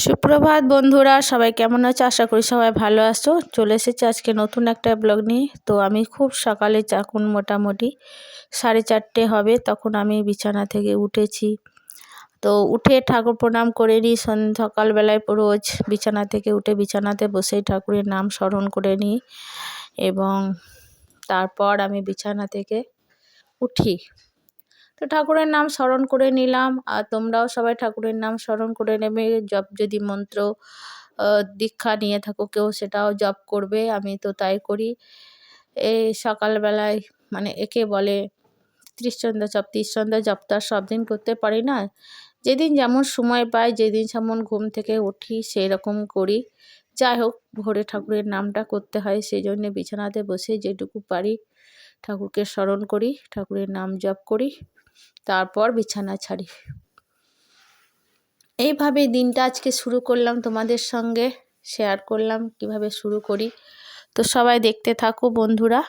সুপ্রভাত বন্ধুরা, সবাই কেমন আছো? আশা করি সবাই ভালো আছো। চলে এসেছি আজকে নতুন একটা ব্লগ নিয়ে। তো আমি খুব সকালে যখন মোটামুটি। সাড়ে চারটে হবে, তখন আমি বিছানা থেকে উঠেছি। তো উঠে ঠাকুর প্রণাম করে নিই। সকালবেলায় রোজ বিছানা থেকে উঠে বিছানাতে বসেই ঠাকুরের নাম স্মরণ করে নিই এবং তারপর আমি বিছানা থেকে উঠি। তো ঠাকুরের নাম স্মরণ করে নিলাম। আর তোমরাও সবাই ঠাকুরের নাম স্মরণ করে নেবে। জপ যদি মন্ত্র দীক্ষা নিয়ে থাকো, কেউ সেটাও জপ করবে। আমি তো তাই করি। এই সকালবেলায় মানে একে বলে ত্রিশচন্দ্র জপ ত্রিশচন্দ্র জপ তো আর সব দিন করতে পারি না। যেদিন যেমন সময় পাই, যেদিন যেমন ঘুম থেকে উঠি সেই রকম করি। যাই হোক, ভোরে ঠাকুরের নামটা করতে হয় সেই জন্যে বিছানাতে বসে যেটুকু পারি ঠাকুরকে স্মরণ করি, ঠাকুরের নাম জপ করি। তারপর বিছানা ছাড়ি। এইভাবে দিনটা আজকে শুরু করলাম তোমাদের সঙ্গে শেয়ার করলাম কীভাবে শুরু করি। তো সবাই দেখতে থাকো বন্ধুরা।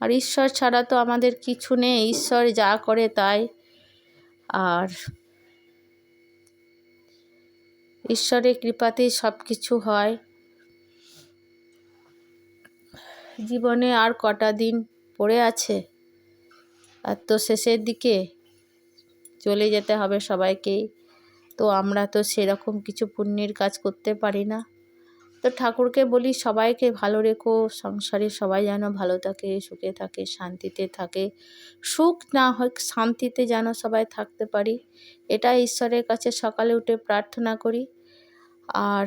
আর ঈশ্বর ছাড়া তো আমাদের কিছু নেই, ঈশ্বর যা করে তাই। আর ঈশ্বরের কৃপাতেই সব কিছু হয়। জীবনে আর কটা দিন পড়ে আছে? আর তো শেষের দিকে চলে যেতে হবে সবাইকেই তো আমরা তো সেরকম কিছু পুণ্যের কাজ করতে পারি না। তো ঠাকুরকে বলি, সবাইকে ভালো রেখো, সংসারে সবাই যেন ভালো থাকে, সুখে থাকে, শান্তিতে থাকে। সুখ না হয় শান্তিতে যেন সবাই থাকতে পারি। এটা ঈশ্বরের কাছে সকালে উঠে প্রার্থনা করি। আর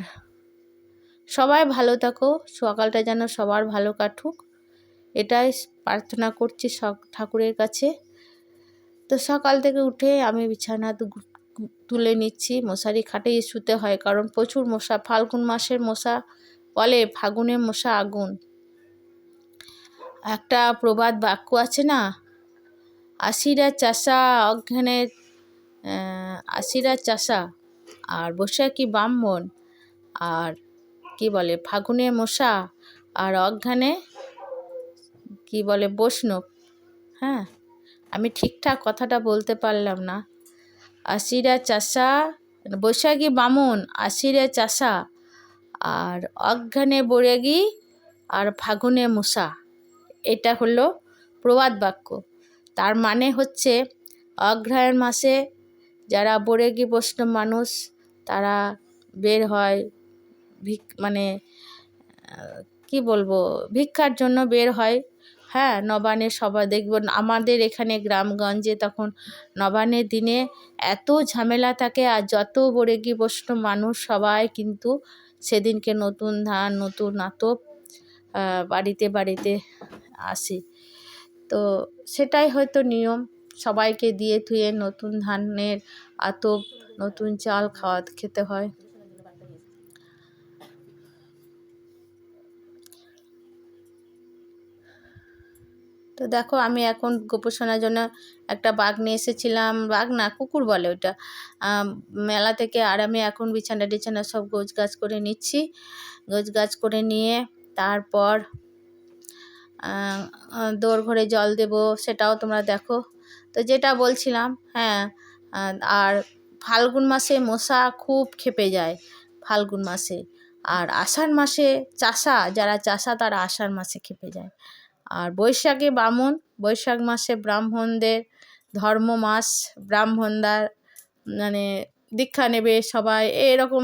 সবাই ভালো থাকো, সকালটা যেন সবার ভালো কাটুক। এটাই প্রার্থনা করছি ঠাকুরের কাছে। তো সকাল থেকে উঠে আমি বিছানা তুলে নিচ্ছি, মশারি খাটেই শুতে হয়, কারণ প্রচুর মশা, ফাল্গুন মাসের মশা বলে, ফাগুনের মশা আগুন। একটা প্রবাদ বাক্য আছে না? আশিরা চাষা অজ্ঞানের আশিরা চাষা, আর বৈশাখী ব্রাহ্মণ? আর কি বলে, ফাগুনে মশা আর অজ্ঞানে কি বলে, বৈষ্ণব। হ্যাঁ আমি ঠিকঠাক কথাটা বলতে পারলাম না। আশিরা চাষা, বৈশাখী বামন, আশিরে চাষা আর অজ্ঞানে বরেগি আর ফাগুনে মশা। এটা হলো প্রবাদ বাক্য। তার মানে হচ্ছে অগ্রহায়ণ মাসে যারা বরেগি, বৈষ্ণব মানুষ, তারা বের হয় ভিক মানে কি বলব, ভিক্ষার জন্য বের হয়। হ্যাঁ নবান্নের সবাই দেখব। আমাদের এখানে গ্রামগঞ্জে তখন নবান্নের দিনে এত ঝামেলা থাকে আর যত বরেগি বৈষ্ণব মানুষ সবাই কিন্তু সেদিনকে নতুন ধান, নতুন আতপ বাড়িতে বাড়িতে আসে। তো সেটাই হয়তো নিয়ম। সবাইকে দিয়ে থুয়ে নতুন ধানের আতপ, নতুন চাল খাওয়া, খেতে হয়। তো দেখো আমি এখন গোপোষণার জন্য একটা বাঘ নিয়ে এসেছিলাম। বাঘ না, কুকুর বলে ওটা মেলা থেকে আর আমি এখন বিছানা টিছানা সব গোছ গাছ করে নিচ্ছি। গোছ গাছ করে নিয়ে তারপর দোর ঘরে জল দেব, সেটাও তোমরা দেখো। তো যেটা বলছিলাম হ্যাঁ আর ফাল্গুন মাসে মশা খুব খেপে যায় ফাল্গুন মাসে। আর আষাঢ় মাসে চাষা, যারা চাষা তারা আষাঢ় মাসে খেপে যায়। আর বৈশাখে বামুন, বৈশাখ মাসে ব্রাহ্মণদের ধর্ম মাস, ব্রাহ্মণদার মানে দীক্ষা নেবে সবাই, এরকম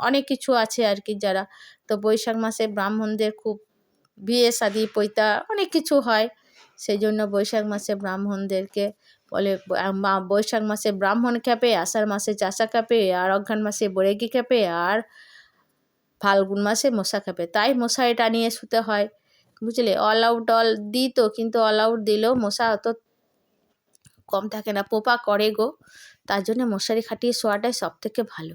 অনেক কিছু আছে আর কি যারা। তো বৈশাখ মাসে ব্রাহ্মণদের খুব বিয়ে শাদি, পৈতা অনেক কিছু হয়। সেই জন্য বৈশাখ মাসে ব্রাহ্মণদেরকে বলে বৈশাখ মাসে ব্রাহ্মণ খ্যাপে আষাঢ় মাসে চাষা খ্যাপে আর অঘ্রাণ মাসে বরেগি খ্যাপে আর ফাল্গুন মাসে মশা খ্যাপে তাই মশারি টানিয়ে শুতে হয়। বুঝলে? অল আউট অল দিত, কিন্তু অল আউট দিলেও মশা অত কম থাকে না। পোপা করে গো। তার জন্য মশারি খাটিয়ে শোয়াটাই সব থেকে ভালো।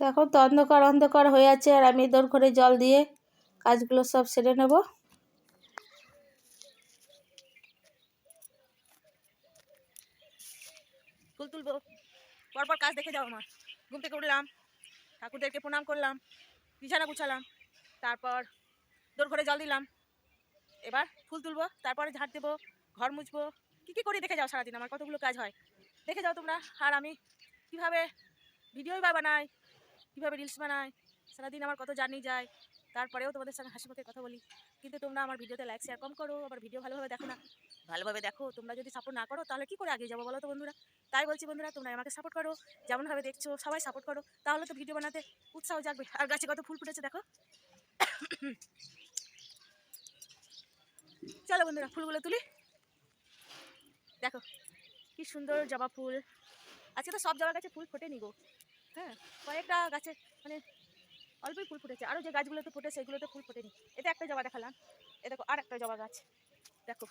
তো এখন তো অন্ধকার অন্ধকার হয়ে আছে আর আমি দৌড় করে জল দিয়ে কাজগুলো সব সেরে নেব। ফুল তুলবো। পরপর কাজ দেখে যাও আমার। ঘুম থেকে উঠলাম, ঠাকুরদেরকে প্রণাম করলাম, বিছানা গুছালাম, তারপর দৌড় ঘরে জল দিলাম। এবার ফুল তুলবো, তারপরে ঝাড় দেবো, ঘর মুছবো। কী কী করি দেখে যাও সারাদিন আমার কতগুলো কাজ হয়। দেখে যাও তোমরা, আর আমি কীভাবে ভিডিওই বা বানাই কীভাবে রিলস বানায়? সারাদিন আমার কত জার্নি যায়? তারপরেও তোমাদের সঙ্গে হাসি মুখে কথা বলি। কিন্তু তোমরা আমার ভিডিওতে লাইক শেয়ার কম করো। আবার ভিডিও ভালোভাবে দেখো না। ভালোভাবে দেখো। তোমরা যদি সাপোর্ট না করো, তাহলে কী করে আগে যাব বলো তো বন্ধুরা? তাই বলছি বন্ধুরা, তোমরা আমাকে সাপোর্ট করো। যেমনভাবে দেখছ, সবাই সাপোর্ট করো। তাহলে তো ভিডিও বানাতে উৎসাহ জাগবে। আর গাছে কত ফুল ফুটেছে দেখো। চলো বন্ধুরা, ফুলগুলো তুলি। দেখো, কি সুন্দর জবা ফুল। আজকে তো সব জবা গাছে ফুল ফোটেনি গো। হ্যাঁ কয়েকটা গাছে মানে অল্পই ফুল ফুটেছে। আরও যে গাছগুলোতে ফুটে, সেগুলোতে ফুল ফোটেনি। এটা একটা জবা দেখালাম। এ দেখো, আর একটা জবা গাছ। দেখো,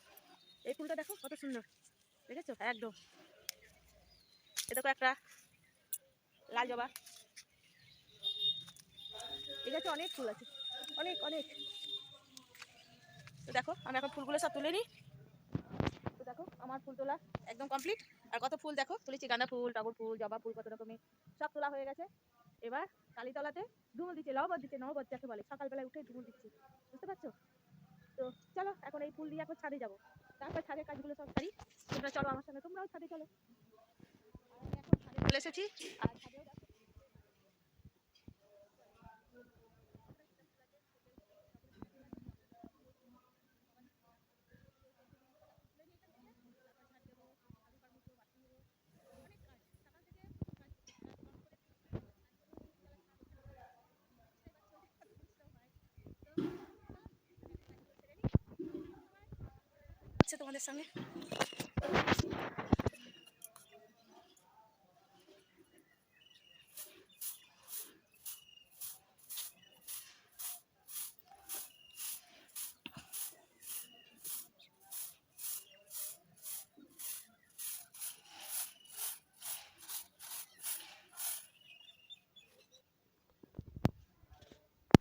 এই ফুলটা দেখো, কত সুন্দর। দেখেছ? একদম। এ দেখো একটা লাল জবা। এই গাছে অনেক ফুল আছে। অনেক অনেক। তো দেখো, আমি এখন ফুলগুলো সব তুলে নিই। তো দেখো, আমার ফুল তোলা একদম কমপ্লিট। আর কত ফুল দেখো? তুলেছি গাঁদা ফুল, টগর ফুল, জবা ফুল, কত রকমের। সব তোলা হয়ে গেছে। এবার কালীতলাতে ধুমুল দিচ্ছে লবদ দিচ্ছে নবদ যাকে বলে। সকালবেলায় উঠে ধুমুল দিচ্ছে। বুঝতে পারছ? তো চলো, এখন এই ফুল দিয়ে এখন ছাদে যাব। তারপর ছাদের কাজগুলো সব সারি। তোমরা চলো আমার সঙ্গে, তোমরাও ছাদে চলো। এখন ছাদে চলে এসেছি। আর ছাদেও সঙ্গে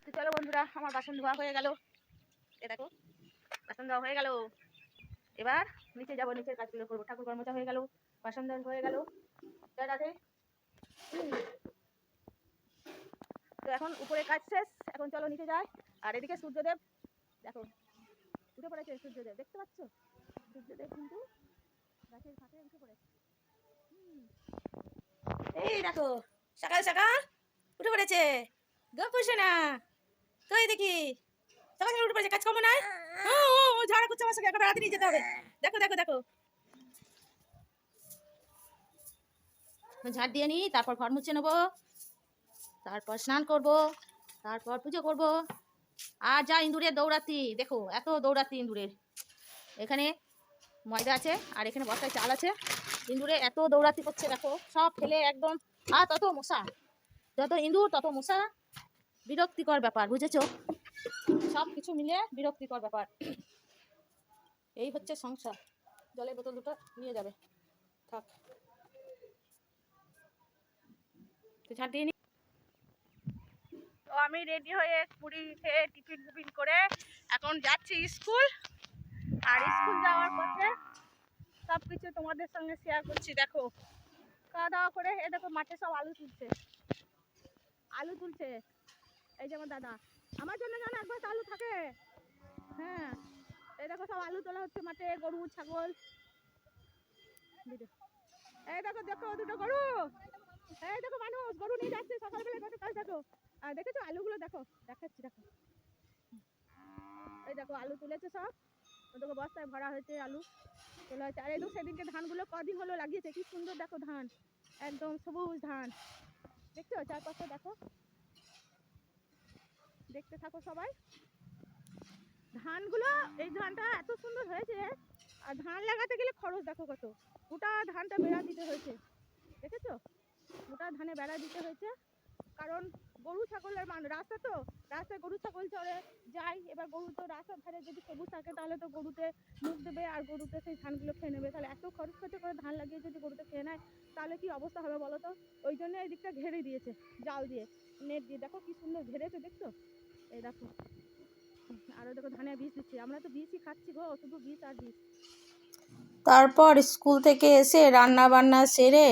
তো চলো বন্ধুরা আমার বাসন ধোয়া হয়ে গেল। এ দেখো বাসন ধোয়া হয়ে গেল। এবার নিচে যাব, নিচের কাজগুলো করব। ঠাকুর কর্মচা হয়ে গেল বাসন হয়ে গেল। তো এখন উপরে কাজ শেষ, এখন চলো নিচে যাই। আর এদিকে সূর্যদেব, দেখো, উঠে পড়েছে সূর্যদেব, দেখতে পাচ্ছ? সূর্যদেব কিন্তু গাছের ফাঁকে উঠে পড়েছে। এই দেখো, সকাল সকাল উঠে পড়েছে। গপুসে না কই দেখি উঠে পড়েছে কাজ কম নাই ও ঝাড়া করছে আমার সঙ্গে এখন রাতে নিয়ে যেতে হবে। দেখো দেখো দেখো। ঝাড় দিয়ে নিই তারপর ঘর মুছে নেব। তারপর স্নান করব তারপর পুজো করব। আর যা ইঁদুরের দৌড়াতি দেখো এত দৌড়াতি ইঁদুরের। এখানে ময়দা আছে আর এখানে বস্তায় চাল আছে। ইঁদুরে এত দৌড়াতি করছে দেখো সব ফেলে একদম আর তত মশা। যত ইঁদুর তত মশা। বিরক্তিকর ব্যাপার বুঝেছ? সব কিছু মিলিয়ে বিরক্তিকর ব্যাপার। এই হচ্ছে সংসার। জলের বোতল দুটো নিয়ে যাবে। থাক। তো আমি রেডি হয়ে পুরী খেয়ে টিফিন টিফিন করে এখন যাচ্ছি স্কুল। আর স্কুল যাওয়ার পথে সব কিছু তোমাদের সঙ্গে শেয়ার করছি, দেখো। খাওয়া দাওয়া করে এ দেখো মাঠে সব আলু তুলছে। আলু তুলছে। এই যে আমার দাদা। আমার জন্য যেন একবার আলু থাকে হ্যাঁ দেখো সব আলু তোলা হচ্ছে, মাঠে গরু, ছাগল। এই দেখো দেখো দুটো গরু। এই দেখো মানুষ, গরু নিয়ে যাচ্ছে সকালবেলা কত কাজ দেখো। আর দেখেছ আলুগুলো? দেখো, দেখাচ্ছি, দেখো। এই দেখো, আলু তুলেছে সব। ও দেখো বস্তায় ভরা হয়েছে আলু তোলা হয়েছে। আর এই দেখো, সেদিনকে ধানগুলো কদিন হলো লাগিয়েছে। কি সুন্দর, দেখো ধান। একদম সবুজ ধান। দেখছ? চারপাশে দেখো। দেখতে থাকো সবাই। ধানগুলো, এই ধানটা এত সুন্দর হয়েছে, আর ধান লাগাতে গেলে খরচ দেখো কত। গোটা ধানটা বেড়া দিতে হয়েছে, দেখেছ? গোটা ধানে বেড়া দিতে হয়েছে, কারণ গরু ছাগলের মান, রাস্তা তো, রাস্তায় গরু ছাগল চড়ে, যাই, এবার গরু তো রাস্তার ধারে যদি সবুজ থাকে, তাহলে তো গরুতে মুখ দেবে, আর গরুতে সেই ধানগুলো খেয়ে নেবে। তাহলে এত খরচ খরচা করে ধান লাগিয়ে যদি গরুতে খেয়ে নেয়, তাহলে কি অবস্থা হবে বলো তো? ওই জন্য এই দিকটা ঘেরে দিয়েছে, জাল দিয়ে, নেট দিয়ে। দেখো কি সুন্দর ঘেরেছে, দেখছ? এই দেখো। দেখো বীজ দিচ্ছে। আমরা তো বীজই খাচ্ছি গো, শুধু বীজ আর বীজ। তারপর স্কুল থেকে এসে রান্না বান্না সেরে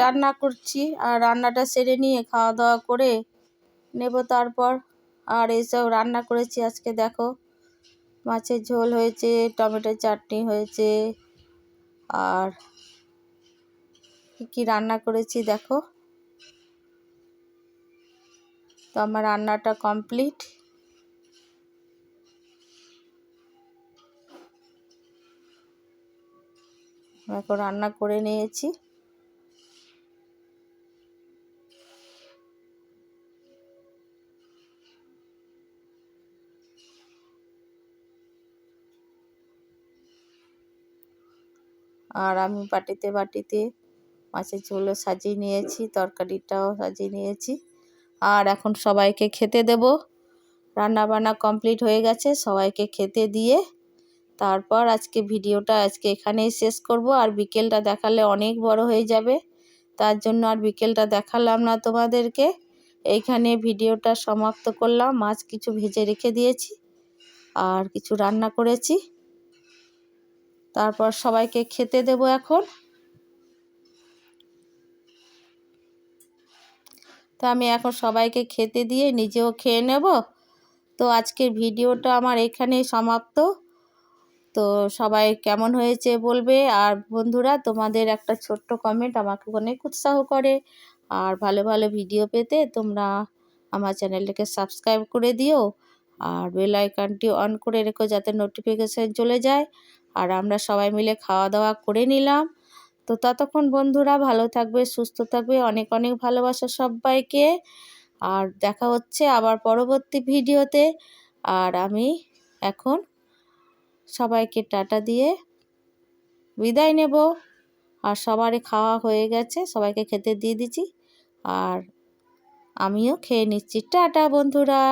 রান্না করছি আর রান্নাটা সেরে নিয়ে খাওয়া দাওয়া করে নেব তারপর। আর এইসব রান্না করেছি আজকে দেখো, মাছের ঝোল হয়েছে টমেটো চাটনি হয়েছে, আর কী রান্না করেছি দেখো। তো আমার রান্নাটা কমপ্লিট। এখন রান্না করে নিয়েছি। আর আমি বাটিতে বাটিতে মাছের ঝোলও সাজিয়ে নিয়েছি, তরকারিটাও সাজিয়ে নিয়েছি। আর এখন সবাইকে খেতে দেব। রান্না বান্না কমপ্লিট হয়ে গেছে, সবাইকে খেতে দিয়ে তারপর আজকে ভিডিওটা আজকে এখানেই শেষ করব। আর বিকেলটা দেখালে অনেক বড় হয়ে যাবে। তার জন্য আর বিকেলটা দেখালাম না তোমাদেরকে। এইখানে ভিডিওটা সমাপ্ত করলাম। মাছ কিছু ভেজে রেখে দিয়েছি। আর কিছু রান্না করেছি। তারপর সবাইকে খেতে দেব এখন। তো আমি এখন সবাইকে খেতে দিয়ে নিজেও খেয়ে নেব। তো আজকের ভিডিওটা আমার এখানেই সমাপ্ত। তো সবাই কেমন হয়েছে বলবে? আর বন্ধুরা, তোমাদের একটা ছোট্ট কমেন্ট আমাকে অনেক উৎসাহ করে। আর ভালো ভালো ভিডিও পেতে তোমরা আমার চ্যানেলটাকে সাবস্ক্রাইব করে দিও। আর বেল আইকনটি অন করে রেখো যাতে নোটিফিকেশান চলে যায়। আর আমরা সবাই মিলে খাওয়া দাওয়া করে নিলাম। তো ততক্ষণ বন্ধুরা, ভালো থাকবে, সুস্থ থাকবে। অনেক অনেক ভালোবাসা সবাইকে। আর দেখা হচ্ছে আবার পরবর্তী ভিডিওতে আর আমি এখন সবাইকে টাটা দিয়ে বিদায় নেব। আর সবারই খাওয়া হয়ে গেছে, সবাইকে খেতে দিয়ে দিচ্ছি। আর আমিও খেয়ে নিচ্ছি। টাটা বন্ধুরা।